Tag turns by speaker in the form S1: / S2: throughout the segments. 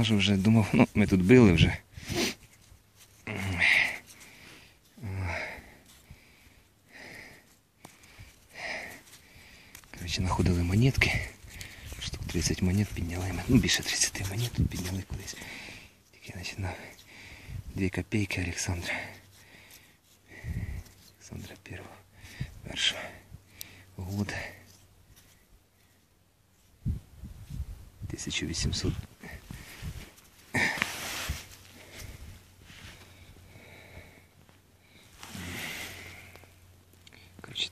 S1: Лажу вже, думав, ну, ми тут били вже. Коротше, знаходили монетки. Штук 30 монет підняли ми. Ну, більше 30 монет тут підняли колись. Тільки, значить, на 2 копейки Олександра. Олександра Первого. Першого. Года. 1800.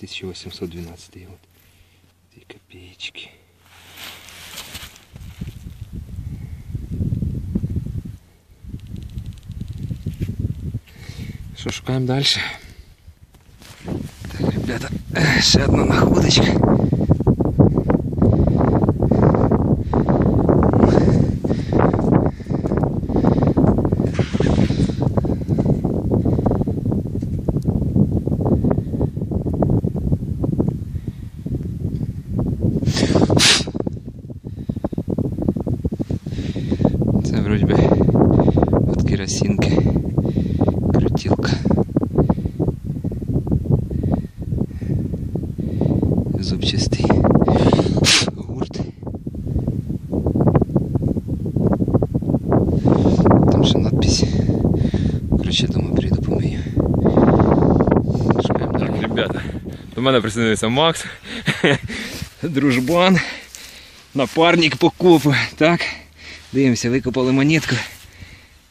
S1: Короче, 1812 год. Копеечки. Що, шукаємо далі? Так, ребята, ще одна находочка.
S2: Мене присоединився Макс.
S1: Дружбан. Напарник по копу. Так. Дивимося, викопали монетку.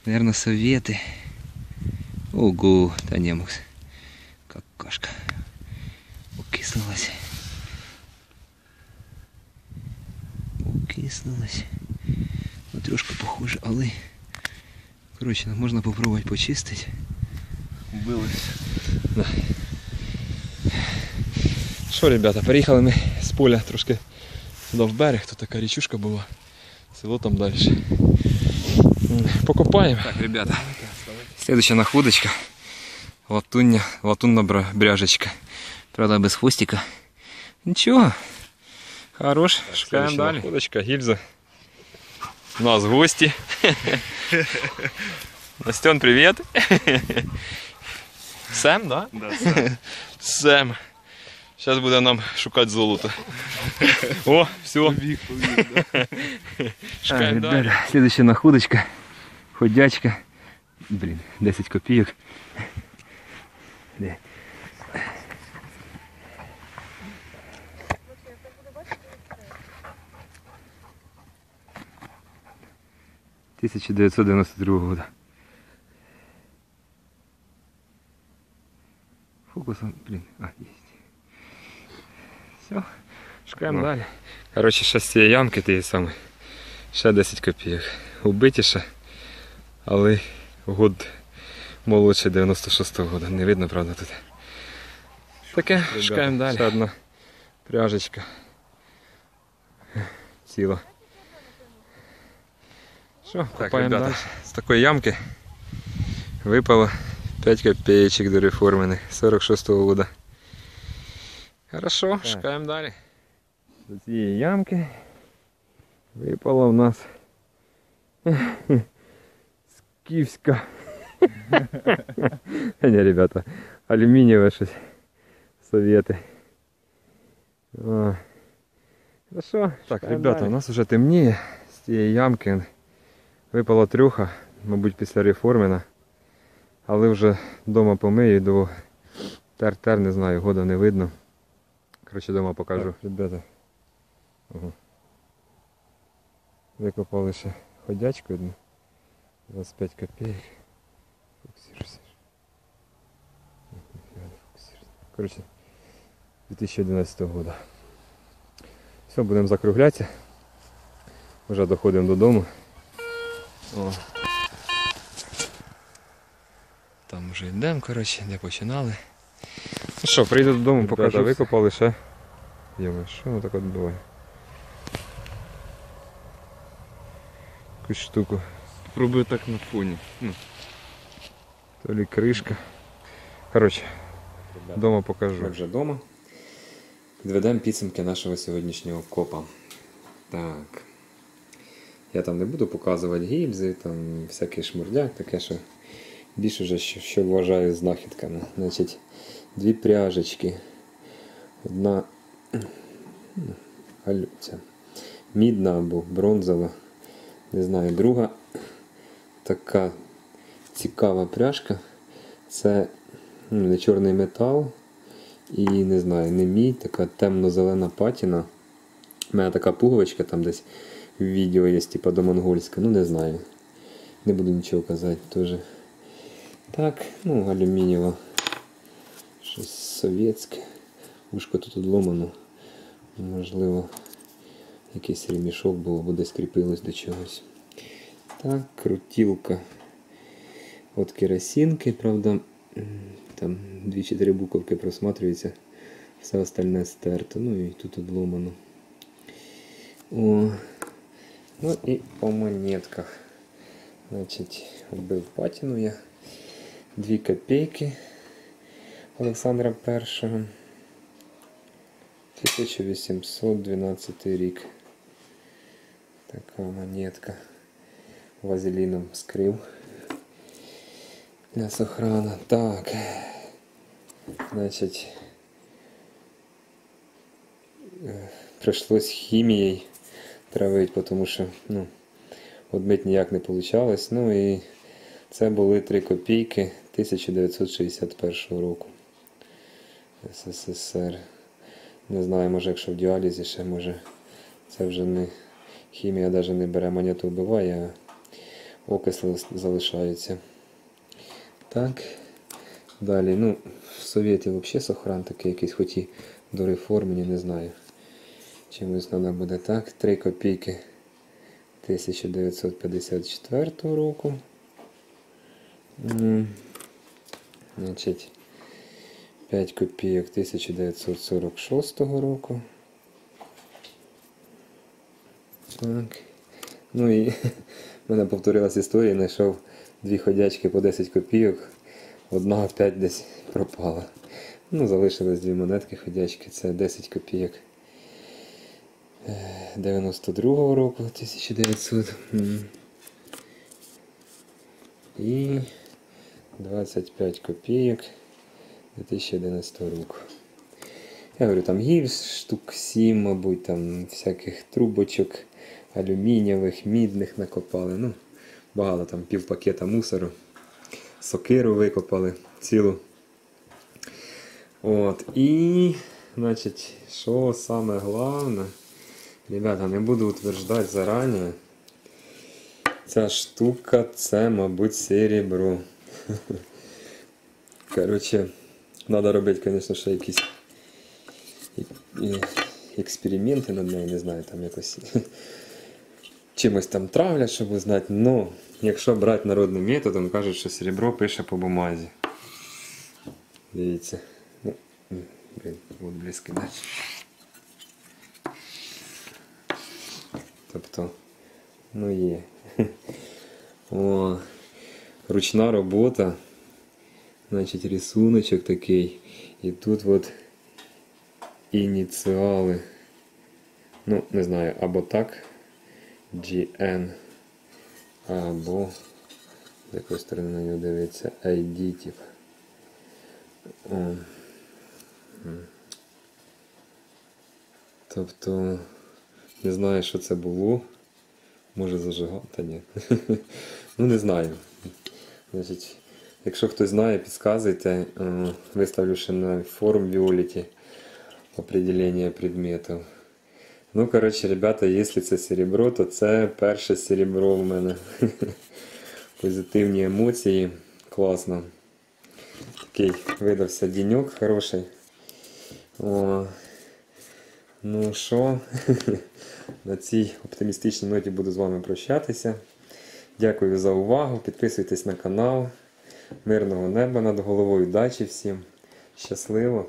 S1: Наверно, совєти. Ого, та не Макс. Какашка. Окислилась. Окислилась. Ну, трошки похоже, але. Коротше, ну, можна попробувати почистити.
S2: Вбились. Да. Що, ребята, переїхали ми з поля трошки сюди в берег, тут така річушка була. Село там далі. Покопаємо.
S1: Так, ребята, следующая находочка. Латуння, латунна бра- бряжечка. Правда, без хвостика. Ничего. Хорош, шукаємо
S2: Следующая
S1: далі.
S2: находочка, гільза. У нас гості. Настен, привіт. Сем, да?
S3: Да,
S2: Сем. Зараз буде нам шукати золото. О, все.
S3: побіг, побіг, да.
S2: Шукаємо далі.
S1: ребята, следующая находочка. Ходячка. Блин, 10 копеек. Де? Тисяча дев'ятсот дев'яносто другого года. Фокусом, блин, а, есть. Все, шукаємо
S2: Ну.
S1: далі.
S2: Коротше, ще з цієї ямки тієї саме. Ще 10 копійок. Убитіше, але год молодше 96-го года. Не видно, правда, тут. Таке, шукаємо далі. Ще одна пряжечка. Ціла. Що,
S1: Так, ребята.
S2: далі. З такої ямки випало 5 копеечок до реформених 46-го года. Хорошо,
S1: Так.
S2: шукаємо далі. До цієї ямки випала в нас скіфська. Ні, ребята, алюмінієве щось. Совєти. Хорошо, так, ребята, у нас вже темніє. З цієї ямки випала трюха, мабуть, після реформена. Але вже вдома помию, до тер-тер, не знаю, года не видно. Коротше, вдома покажу. ребята. Ого. Викопали ще ходячку одну. 25 копеек. Фокусируйся. Коротше, 2011 года. Все, будемо закруглятися. Вже доходимо додому. О. Там вже йдемо, коротше, де починали. Ну що, прийду додому, покажу. Викопали ще. Йома, що воно так от буває? Якусь штуку.
S3: Пробую так на фоні. Ну, То ли кришка. Коротше, вдома покажу.
S2: Ми вже вдома. Підведемо підсумки нашого сьогоднішнього копа. Так. Я там не буду показувати гільзи, там всякий шмурдяк, таке, що більше вже що, що вважаю знахідками. Значить, дві пряжечки. Одна ця, мідна або бронзова. Не знаю, друга така цікава пряжка. Це ну, не чорний метал. І не знаю, не мій, така темно-зелена патіна. У мене така пуговичка там десь в відео є, типа до монгольська, ну не знаю. Не буду нічого казати теж. Так, ну, алюмінієва. Щось совєтське. Вушко тут одломано. Можливо, якийсь ремішок було, бо десь кріпилось до чогось. Так, крутілка. От керосинки, правда, м, там 2-4 буковки просматриваються, все остальне стерто, ну і тут одломано. О. Ну і по монетках. Значить, вбив патіну я. 2 копійки Олександра І. 1812 рік. Така монетка. Вазеліном скрив для сохрана. Так. Значить. е, Прийшлось хімією травити, тому що ну, одмить ніяк не вийшло. Ну і це були 3 копійки 1961 року. СССР. Не знаю, може, якщо в діалізі ще може. Це вже не хімія навіть не бере монету вбиває, а окисли залишаються. Так. Далі, ну, в Совєті взагалі сохран такий якийсь, хоч і до реформені, не знаю. Чимось треба буде так. 3 копійки 1954 року. Значить, 5 копійок 1946 року. Так. Ну і в мене повторилась історія, знайшов дві ходячки по 10 копійок, одна опять десь пропала. Ну, залишились дві монетки ходячки, це 10 копійок. е, 92-го року 1900. І 25 копійок 2011 року. Я говорю, там гільз штук 7, мабуть, там всяких трубочок алюмінієвих, мідних накопали. Ну, багато там пів пакета мусору. Сокиру викопали цілу. От. І, значить, що саме головне, ребята, не буду утверждати зарані. Ця штука це, мабуть, серебро. Коротше, треба робити, звісно, ще якісь експерименти над нею, не знаю, там якось чимось там травлять, щоб знати. Ну, якщо брати народним методом, кажуть, що серебро пише по бумазі. Дивіться. Ну, блін, от близько, да? Тобто, ну є. О, ручна робота. Значить, рисуночок такий. І тут от ініціали. Ну, не знаю, або так. GN. Або з якої сторони на нього дивиться ID тип. Тобто, не знаю, що це було. Може зажигав, та ні. ну не знаю. Значить, якщо хтось знає, підказуйте. Е, Виставлю ще на форум Violet определение предметов. Ну, коротше, ребята, якщо це серебро, то це перше серебро в мене. Позитивні емоції. Класно. Такий видався денек хороший. О. Ну що, на цій оптимістичній ноті буду з вами прощатися. Дякую за увагу. Підписуйтесь на канал. Мирного неба над головою. Удачі всім. Щасливо!